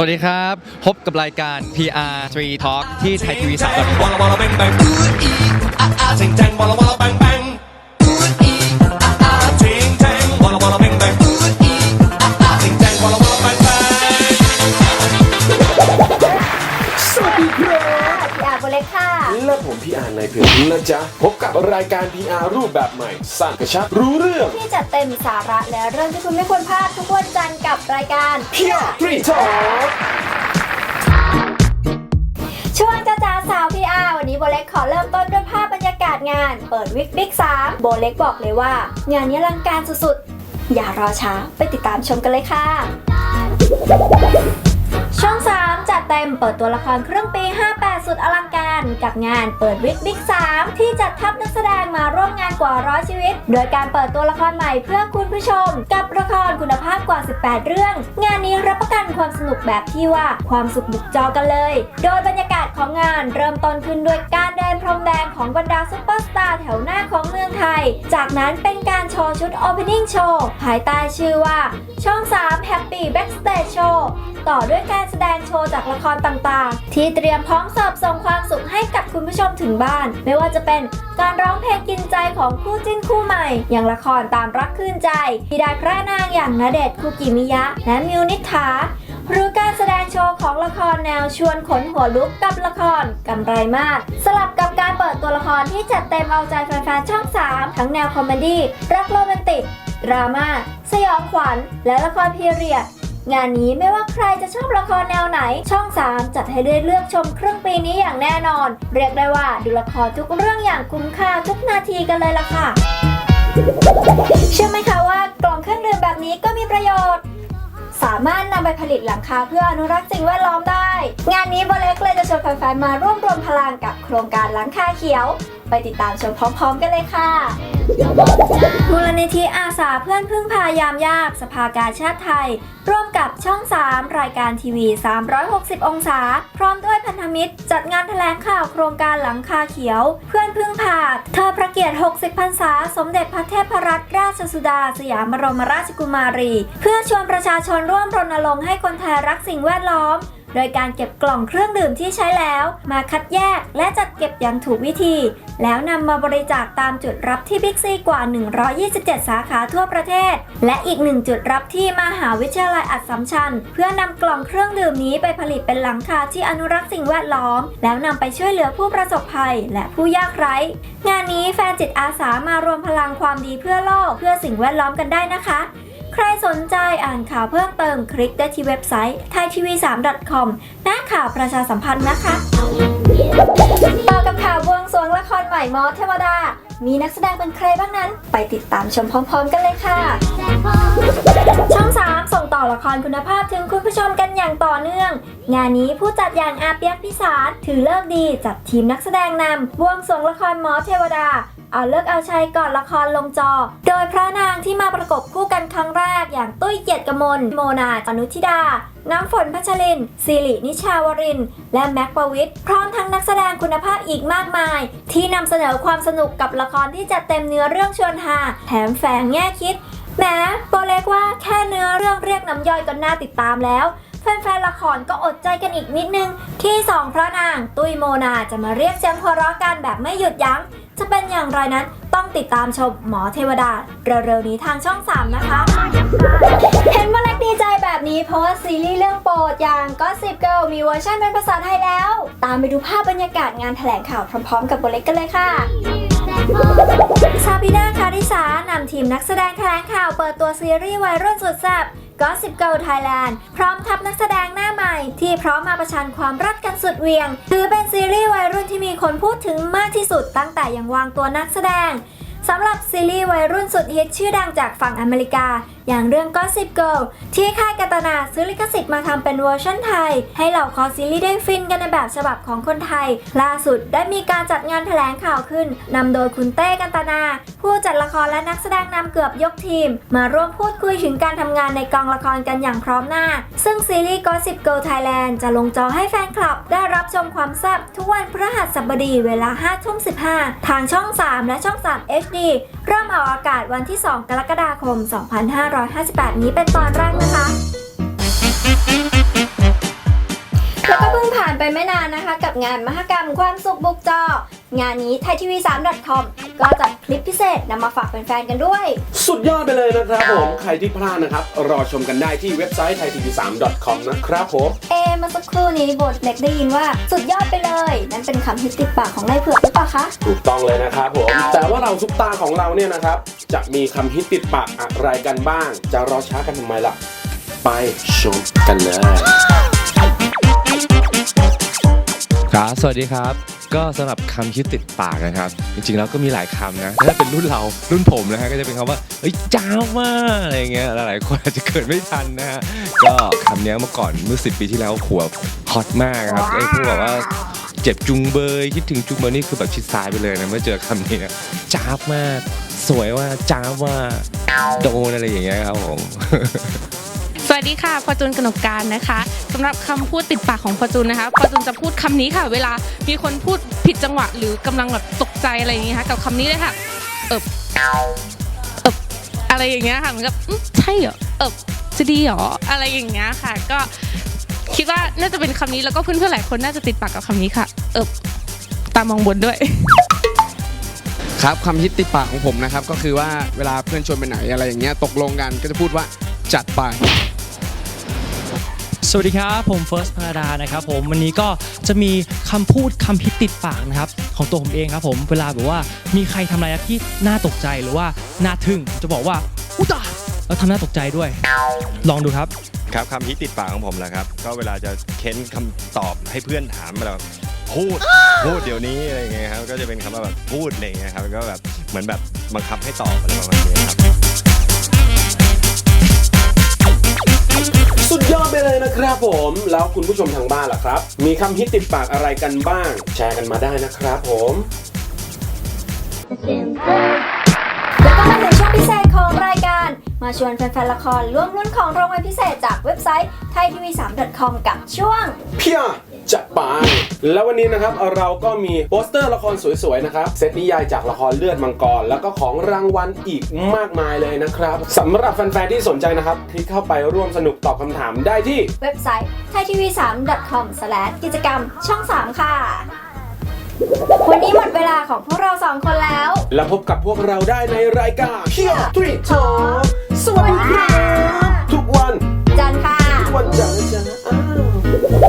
สวัสดีครับ พบกับรายการ PR 3 Talk ที่ไทยทีวีสามดอลวอล และผมพี่อาร์ในเพื่อนนะจ๊ะ พบกับรายการ PR รูปแบบใหม่สั้นกระชับรู้เรื่อง ที่จะเต็มสาระและเรื่องที่คุณไม่ควรพลาดทุกวันจันทร์กับรายการ PR 3 Talk ช่วงจ้าจ้าสาวพี่อาร์วันนี้โบเล็กขอเริ่มต้นด้วยภาพบรรยากาศงาน เปิดวิกบิ๊ก3โบเล็กบอกเลยว่า งานนี้อลังการสุดๆ อย่ารอช้า ไปติดตามชมกันเลยค่ะช่อง3จัด เต็มเปิดตัวละครครึ่งปี 58 สุดอลังการ กับงานเปิดวิกบิ๊ก 3 ที่จัดทัพนักแสดงมาร่วมงานกว่าร้อยชีวิต โดยการเปิดตัวละครใหม่เพื่อคุณผู้ชม กับละครคุณภาพกว่า 18 เรื่อง งานนี้รับประกันความสนุกแบบที่ว่าความสุขบุกจอกันเลย โดยบรรยากาศของงานเริ่มต้นขึ้นด้วยการเดินพรมแดงของบรรดาซุปเปอร์สตาร์แถวหน้าของเมืองไทย จากนั้นเป็นการโชว์ชุด Opening Show ภายใต้ชื่อว่า ช่อง 3 Happy Backstage Show ต่อด้วยการแส ดงโชว์จากละครต่างๆ ที่เตรียมพร้อมเสิร์ฟส่งความสุขให้กับคุณผู้ชมถึงบ้าน ไม่ว่าจะเป็นการร้องเพลงกินใจของคู่จิ้นคู่ใหม่ อย่างละครตามรักคืนใจที่ได้พระนางอย่างณเดชน์คุกิมิยะ และมิวนิษฐาหรือการแสดงโชว์ของละครแนวชวนขนหัวลุกกับละครกำไรมาก สลับกับการเปิดตัวละครที่จัดเต็มเอาใจแฟนๆช่อง 3 ทั้งแนวคอมเมดี้รักโรแมนติกดราม่าสยองขวัญและละครพีเรียด งานนี้ไม่ว่าใครจะชอบละครแนวไหน ช่อง 3 จัดให้ได้เลือกชมครึ่งปีนี้อย่างแน่นอน เรียกได้ว่าดูละครทุกเรื่องอย่างคุ้มค่าทุกนาทีกันเลยล่ะค่ะ เชื่อไหมคะว่ากล่องเครื่องดื่มแบบนี้ก็มีประโยชน์ สามารถนำไปผลิตหลังคาเพื่ออนุรักษ์สิ่งแวดล้อมได้ งานนี้โบเล็กเลยจะชวนแฟนๆมาร่วมรวมพลังกับโครงการหลังคาเขียว ไปติดตามชมพร้อมๆ กันเลยค่ะมูลนิธิอาสาเพื่อนพึ่งพายามยาก สภากาชาติไทย ร่วมกับช่อง 3 รายการทีวี 360 องศา พร้อมด้วยพันธมิตร จัดงานแถลงข่าวโครงการหลังคาเขียว เพื่อนพึ่งพาเธอพระเกียรติ 60 พรรษา สมเด็จพระเทพรัตนราชสุดา สยามบรมราชกุมารี เพื่อชวนประชาชนร่วมรณรงค์ให้คนไทยรักสิ่งแวดล้อมโดยการเก็บกล่องเครื่องดื่มที่ใช้แล้วมาคัดแยกและจัดเก็บอย่างถูกวิธี แล้วนำมาบริจาคตามจุดรับที่บิ๊กซีกว่า 127 สาขาทั่วประเทศ และอีกหนึ่งจุดรับที่มหาวิทยาลัยอัสสัมชัญ เพื่อนำกล่องเครื่องดื่มนี้ไปผลิตเป็นหลังคาที่อนุรักษ์สิ่งแวดล้อม แล้วนำไปช่วยเหลือผู้ประสบภัย และผู้ยากไร้ งานนี้แฟนจิตอาสามารวมพลังความดีเพื่อโลกเพื่อสิ่งแวดล้อมกันได้นะคะ ใครสนใจอ่านข่าวเพิ่มเติมคลิกได้ที่เว็บไซต์ thaitv3.com หน้าข่าวประชาสัมพันธ์นะคะต่อกับข่าวบวงสรวงละครใหม่มอเทวดา มีนักแสดงเป็นใครบ้างนั้น ไปติดตามชมพร้อมๆกันเลยค่ะ ช่อง 3 ส่งต่อละครคุณภาพถึงคุณผู้ชมกันอย่างต่อเนื่อง งานนี้ผู้จัดอย่างอาเปียกพิสารถือเลิกดีจัดทีมนักแสดงนำบวงสรวงละครหมอเทวดา เอาเลิกเอาชัยก่อนละครลงจอ โดยพระนางที่มาประกบคู่กันครั้งแรกอย่างตุ้ยเกียรติกมล โมนาอนุทิดา น้ำฝนพัชรินสิรินิชาวรินทรและแม็กประวิทย์พร้อมทั้งนักแสดงคุณภาพอีกมากมาย ที่นำเสนอความสนุกกับละครที่จัดเต็มเนื้อเรื่องชวนฮาแถมแฝงแง่คิดแหมโปเล็กว่าแค่เนื้อเรื่องเรียกน้ำย่อยก็น่าติดตามแล้วแฟนๆ ละครก็อดใจกันอีกนิดนึง ที่สองพระนาง ตุ้ยโมนาจะมาเรียกเสียงหัวเราะกันแบบไม่หยุดยัง้ง จะเป็นอย่างไรนั้นต้องติดตามชมหมอเทวดา เร็วๆนี้ทางช่อง 3 นะคะ เห็นว่าเล็กดีใจแบบนี้เพราะว่าซีรีส์เรื่องโปรดอย่างก็สิบเกิลมีเวอร์ชันเป็นภาษาไทยแล้ว ตามไปดูภาพบรรยากาศงานแถลงข่าวพร้อมๆ กับโบเล็กกันเลยค่ะซาบิน่าคาริสานำทีมนักแสดงแถลงข่าวเปิดตัวซีรีส์วัยรุ่นสุดแซ่ ก็สิบเก่าไทยแลนด์พร้อมทัพนักแสดงหน้าใหม่ ที่พร้อมมาประชันความรักกันสุดเวียง ถือเป็นซีรีส์วัยรุ่นที่มีคนพูดถึงมากที่สุดตั้งแต่ยังวางตัวนักแสดงสำหรับซีรีส์วัยรุ่นสุดฮิตชื่อดังจากฝั่งอเมริกา อย่างเรื่อง Gossip Girl ที่ค่ายกาตนาซื้อลิขสิทธิ์มาทำเป็นเวอร์ชันไทย ให้เหล่าคอซีรีส์ได้ฟินกันในแบบฉบับของคนไทย ล่าสุดได้มีการจัดงานแถลงข่าวขึ้นนำโดยคุณเต้กันตนา ผู้จัดละครและนักแสดงนำเกือบยกทีม มาร่วมพูดคุยถึงการทำงานในกองละครกันอย่างพร้อมหน้า ซึ่งซีรีส์ Gossip Girl Thailand จะลงจอให้แฟนคลับ ได้รับชมความแซ่บทุกวันพฤหัสบดีเวลา5ทุ่ม15 ทางช่อง 3 และช่อง 3 HD เริ่มออกอากาศวันที่ 2 กรกฎาคม2558 นี้เป็นตอนแรกนะคะ แล้วก็เพิ่งผ่านไปไม่นานนะคะ กับงานมหกรรมความสุขบุกจอ งานนี้ไทยทีวี 3.com ก็จัดคลิปพิเศษนำมาฝากแฟนๆ กันด้วย สุดยอดไปเลยนะครับผม ใครที่พลาดนะครับ รอชมกันได้ที่เว็บไซต์ thaitv3.com นะครับผม เอเมื่อสักครู่นี้บทเด็กได้ยินว่าสุดยอดไปเลย นั่นเป็นคำฮิตติดปากของนายเผือกหรือเปล่าคะ ถูกต้องเลยนะครับผม แต่ว่าเราซุปตาของเราเนี่ยนะครับ จะมีคำฮิตติดปากอะไรกันบ้าง จะรอช้ากันทำไมล่ะ ไปชมกันเลย ครับ สวัสดีครับ ก็สำหรับคำคิดติดปากนะครับ จริงๆแล้วก็มีหลายคำนะถ้าเป็นรุ่นเรารุ่นผมนะฮะก็จะเป็นคำว่าเฮ้ยจ้าวมากอะไรเงี้ยหลายๆคนอาจจะเกิดไม่ทันนะฮะก็คำเนี้ยเมื่อก่อนเมื่อสิปีที่แล้วหัวฮอตมากครับไอ้พวกแบบว่าเจ็บจุงเบยคิดถึงจุงเบยนี่คือแบบชิดซ้ายไปเลยนะเมื่อเจอคำนี้นะจ้าบมาก สวยว่าจ้าบว่าโดนอะไรอย่างเงี้ยครับผม สวัสดีค่ะพอจูนกนกการนะคะ สำหรับคำพูดติดปากของพอจูนนะคะพอจูนจะพูดคำนี้ค่ะ เวลามีคนพูดผิดจังหวะ หรือกำลังแบบตกใจอะไรอย่างเงี้ค่ะกับคำนี้เลยค่ะ เอบเอบอะไรอย่างเงี้ยค่ะเหมือนกับใช่เหรอเอบจะดีเหรออะไรอย่างเงี้ยค่ะ ก็คิดว่าน่าจะเป็นคำนี้แล้วก็เพื่อนๆหลายคนน่าจะติดปากกับคำนี้ค่ะ เอบตามองบนด้วยครับคำฮิตติดปากของผมนะครับ ก็คือว่าเวลาเพื่อนชวนไปไหนอะไรอย่างเงี้ยตกลงกันก็จะพูดว่าจัดไป สวัสดีครับผมเฟิร์สพาราดานะครับผมวันนี้ก็จะมีคำพูดคำฮิตติดปากนะครับของตัวผมเองครับผมเวลาแบบว่ามีใครทำอะไรที่น่าตกใจหรือว่าน่าทึ่งผมจะบอกว่าอุยตายแล้วทำน่าตกใจด้วย ลองดูครับครับคำฮิตติดปากของผมแหละครับ ก็เวลาจะเค้นคำตอบให้เพื่อนถามแบบพูดพูดเดี๋ยวนี้อะไรอย่างเงี้ยครับก็จะเป็นคำว่าแบบพูดอะไรอย่างเงี้ยครับก็แบบเหมือนแบบบังคับให้ตอบอะไรประมาณนี้ครับ สุดยอดไปเลยนะครับผม แล้วคุณผู้ชมทางบ้านล่ะครับ มีคำฮิตติดปากอะไรกันบ้าง แชร์กันมาได้นะครับผม Simple. ถึงช่วงพิเศษของรายการ มาชวนแฟนๆละครร่วมลุ้นของรางวัลพิเศษจากเว็บไซต์ thaitv3.com กับช่วง เพียจะไปแล้ววันนี้นะครับเราก็มีโปสเตอร์ละครสวยๆนะครับเซตนิยายจากละครเลือดมังกร แล้วก็ของรางวัลอีกมากมายเลยนะครับสำหรับแฟนๆที่สนใจนะครับคลิกเข้าไปร่วมสนุกตอบคำถามได้ที่ เว็บไซต์ thaitv3.com กิจกรรมช่อง 3 ค่ะ วันนี้หมดเวลาของพวกเราสองคนแล้ว แล้วพบกับพวกเราได้ในรายการเพียทรีทอสวัสดีครับ ทุกวัน จันทร์ค่ะ ทุกวันจันทร์นะจ๊ะ